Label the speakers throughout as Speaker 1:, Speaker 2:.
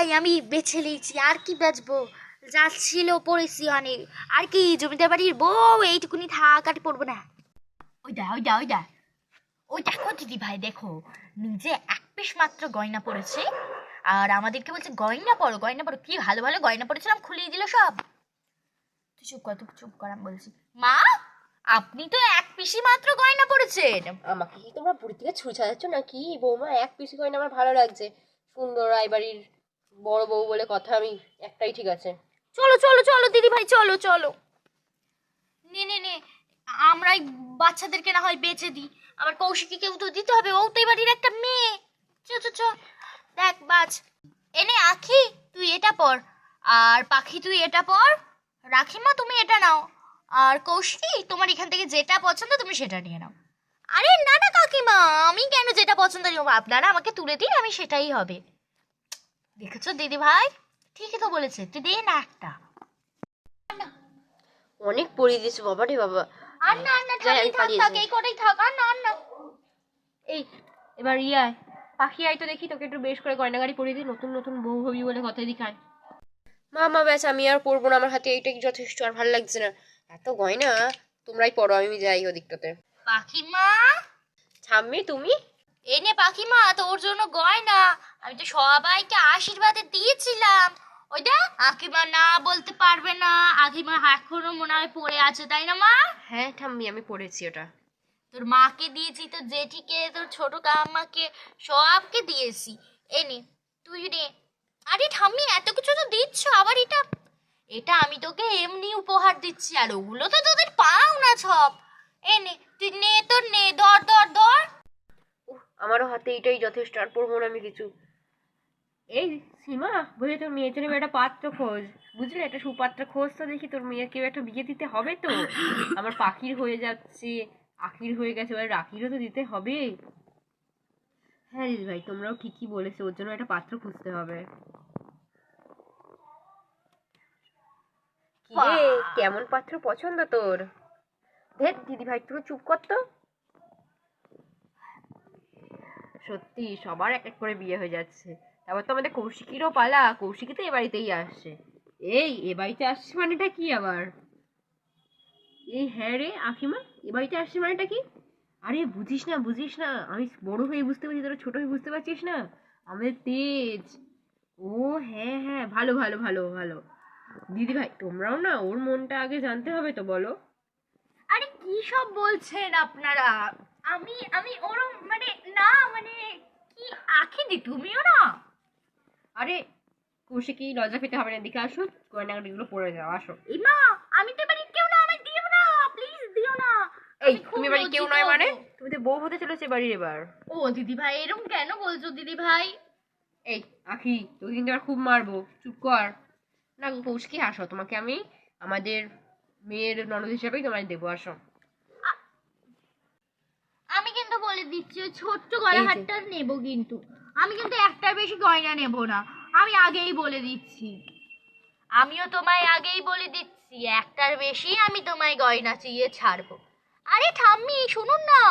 Speaker 1: ভাই আমি বেছে নিয়েছি। আর কি বেচবো? যা ছিল পড়েছি অনেক। আর কি জমিদার বাড়ির বউ এইটুকুনি থাক আর পড়ব না। ওই দা ওই দা ওই দা ওই দেখো দিদি ভাই দেখো। নিজে এক পিস মাত্র গয়না পড়েছে। আর আমাদেরকে বলছে গয়না পড়ো গয়না পড়ো। কি ভালো ভালো গয়না পড়েছিলাম খুলিয়ে দিল সব। তুই চুপ কর তুই চুপ কর আমি বলছি মা আপনি তো এক পিসি মাত্র গয়না পড়েছেন।
Speaker 2: আমাকে কি তোমরা বুড়ি থেকে ছুঁড়ে ছাড়াচ্ছ নাকি? বৌমা এক পিসি গয়না আমার ভালো লাগছে। সুন্দর রায়বাড়ির বড় বউ বলে কথা আমি একটাই ঠিক আছে।
Speaker 1: চলো চলো চলো, দিদি ভাই, চলো চলো। নে নে নে, আমরাই বাচ্চাদেরকে না হয় বেঁচে দিই। আবার কৌশিককে কেউ তো দিতে হবে, ও তো বাড়ির একটা মেয়ে। চ চ চ। দেখ, বাজ। এনে আখি, তুই এটা পর। আর পাখি, তুই এটা পর। রাখিমা, তুমি এটা নাও। আর কৌশিকি, তোমার এখান থেকে যেটা পছন্দ, তুমি সেটা নিয়ে নাও। আরে না না, কাকিমা, আমি কেন যেটা পছন্দ আপনারা আমাকে তুলে দিন, আমি সেটাই হবে। দেখেছ দিদি ভাই ঠিকই তো বলেছে তুই দে না একটা।
Speaker 2: অনেক পরিয়ে দিয়েছে বাবা রে বাবা।
Speaker 1: আর না আর না
Speaker 2: যাই,
Speaker 1: থাক থাক থাক এই কটাই থাক আর না আর না
Speaker 2: এই এবার ইয়ায় পাখি আয় তো দেখি তোকে একটু বেশ করে গয়নাগাড়ি পরিয়ে দিই নতুন নতুন বউ হবি বলে কথা দিখায় মা মা ব্যাস আমি আর পরবো না আমার হাতে এইটাই যথেষ্ট আর ভালো লাগছে না। এত গয়না তোমরাই পড়ো আমি যাই ওদিকটাতে।
Speaker 1: পাখি মা?
Speaker 2: ছাম্মি তুমি?
Speaker 1: এই নে পাখিমা তোর জন্য গয়না। আমি তো সবাইকে আশীর্বাদে দিয়েছিলাম। ওইটা আকিমা না বলতে পারবে না। আকিমা এখনও মনে হয় পড়ে আছে তাই না মা?
Speaker 2: হ্যাঁ ঠাম্মি আমি পড়েছি ওটা।
Speaker 1: তোর মাকে দিয়েছি তোর জেঠিকে তোর ছোট কাম্মাকে সবকে দিয়েছি। এই নে তুই নে। আরে ঠাম্মি এত কিছু তো দিচ্ছ আবার এটা? এটা আমি তোকে এমনি উপহার দিচ্ছি আর ওগুলো তো তোদের পাও না সব। এই নে তুই নে তোর নে ধর ধর ধর।
Speaker 2: আমারও হাতে এটাই যথেষ্ট আর পড়ব না আমি কিছু। এই সীমা বুঝলি তোর মেয়ের জন্য একটা পাত্র খোঁজ। বুঝলি একটা সুপাত্র খোঁজ তো দেখি তোর মেয়ের কেউ একটা বিয়ে দিতে হবে তো। আমার পাখির হয়ে যাচ্ছে আখির হয়ে গেছে এবার রাখিরও তো দিতে হবে। হ্যাঁ দিদি ভাই তোমরাও ঠিকই বলেছ ওর জন্য একটা পাত্র খুঁজতে হবে। কেমন পাত্র পছন্দ তোর? ধের দিদি ভাই তুমি চুপ কর তো সত্যি, সবার এক এক করে বিয়ে হয়ে যাচ্ছে। তারপর তো আমাদের কৌশিকিরও পালা, কৌশিকি তো এ বাড়িতেই আসছে এই, এ বাড়িতে আসছে মানেটা কি আবার? এই হ্যাঁ রে আখিমা এ বাড়িতে আসছে মানেটা কি? আরে বুঝিস না বুঝিস না, আমি বড় হয়ে বুঝতে পারছি তোরা ছোট হয়ে বুঝতে পারছিস না? আমাদের তেজ। ও হ্যাঁ হ্যাঁ ভালো ভালো ভালো ভালো। দিদি ভাই, তোমরাও না, ওর মনটা আগে জানতে হবে তো, বলো।
Speaker 1: আরে কি সব বলছেন আপনারা? আমি আমি ওরম মানে আখি দি তুমিও না?
Speaker 2: আরে কৌশিকি লজ্জা পেতে হবে না দিকে আসো গয়নাগুলো পরে যাও আসো।
Speaker 1: ইমা আমি তো এবারে কেউ না আমায় দিও না প্লিজ দিও না।
Speaker 2: এই তুমি বাড়ি কেউ নয় মানে তুমি তো বউ হতে চলেছে বাড়ির এবার।
Speaker 1: ও দিদি ভাই এরকম কেন বলছো দিদি ভাই
Speaker 2: এই আখি তোকে কিন্তু এবার খুব মারবো। চুপ কর। না কৌশিকি আসো তোমাকে আমি আমাদের মেয়ের ননদ হিসেবেই তোমায় দেবো আসো
Speaker 1: আমি কিন্তু বলে দিচ্ছি ওই ছোট্ট গলা
Speaker 2: এই
Speaker 1: হারটা নেব কিন্তু। আমি কিন্তু একটার বেশি গয়না নেব না। আমি আগেই বলে দিচ্ছি। আমিও তোমায় আগেই বলে দিচ্ছি একটার বেশি আমি তোমায় গয়না চিয়ে ছাড়বো। আরে ঠাম্মি শুনুন না।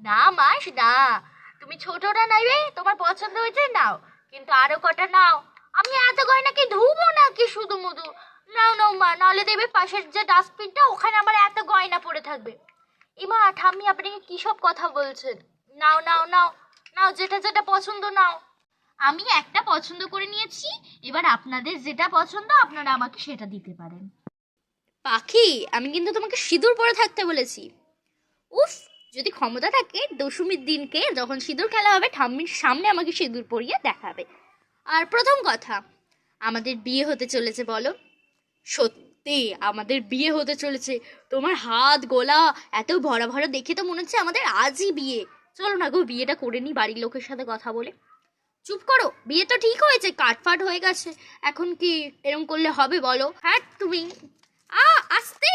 Speaker 1: না মাস না। তুমি ছোটটা নেবে তোমার পছন্দ হয়েছে নাও। কিন্তু আরও কটা নাও। আমি এত গয়না কি ধুবো নাকি শুধু মধু? নাও নাও মা নাহলে দেবে পাশের যে ডাস্টবিনটা ওখানে আমার এত গয়না পড়ে থাকবে। ইমা, ঠাম্মি আপনি কি সব কথা বলছেন? নাও নাও নাও নাও, যেটা যেটা পছন্দ নাও। আমি একটা পছন্দ করে নিয়েছি, এবার আপনাদের যেটা পছন্দ, আপনারা আমাকে সেটা দিতে পারেন। পাখি, আমি কিন্তু তোমাকে সিঁদুর পরে থাকতে বলেছি। উফ, যদি ক্ষমতা থাকে, দশমীর দিনকে যখন সিঁদুর খেলা হবে, ঠাম্মির সামনে আমাকে সিঁদুর পরিয়ে দেখাবে। আর প্রথম কথা, আমাদের বিয়ে হতে চলেছে, বলো। সত্যি। সত্যি আমাদের বিয়ে হতে চলেছে। তোমার হাত, গলা এত ভরা ভরা দেখে তো মনে হচ্ছে আমাদের আজই বিয়ে। চলো না গো, বিয়েটা করে নি বাড়ির লোকের সাথে কথা বলে। চুপ করো, বিয়ে তো ঠিক হয়েছে, কাটফাট হয়ে গেছে। এখন কি এরম করলে হবে বলো? হ্যাঁ তুমি আ, আসতে।